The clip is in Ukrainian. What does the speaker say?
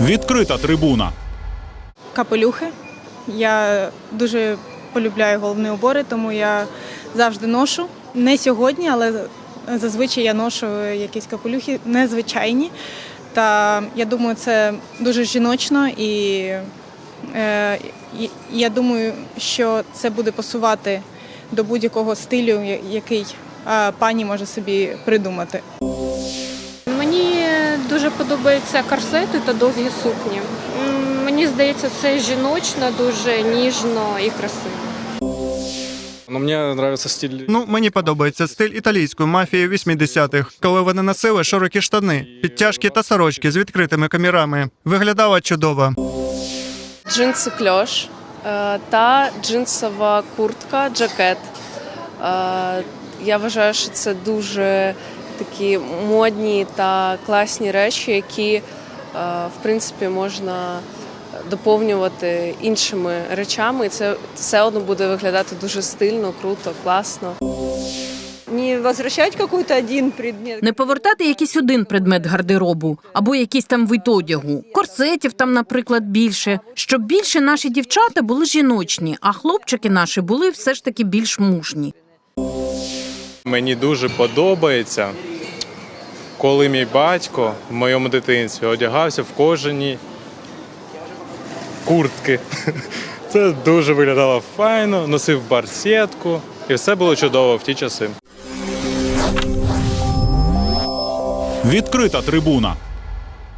Відкрита трибуна. капелюхи. Я дуже полюбляю головні убори, тому я завжди ношу. Не сьогодні, але зазвичай я ношу якісь капелюхи незвичайні. Та я думаю, це дуже жіночно і е, я думаю, що це буде пасувати до будь-якого стилю, який пані може собі придумати. Мені дуже подобаються корсети та довгі сукні. Мені здається, це жіночно, дуже ніжно і красиво. Но мне нравится стиль Ну, мені подобається стиль італійської мафії 80-х, коли вони носили широкі штани, підтяжки та сорочки з відкритими комірами. Виглядало чудово. джинси кльош е, та джинсова куртка, джакет. Е, Я вважаю, що це дуже такі модні та класні речі, які е, в принципі можна доповнювати іншими речами. І це все одно буде виглядати дуже стильно, круто, класно. не возвращать какой-то один предмет. Не повертати якийсь один предмет гардеробу або якийсь там вид одягу, корсетів там, наприклад, більше, щоб більше наші дівчата були жіночні, а хлопчики наші були все ж таки більш мужні. Мені дуже подобається, коли мій батько в моєму дитинстві одягався в кожені куртки. Це дуже виглядало файно, носив барсетку, і все було чудово в ті часи. Відкрита трибуна.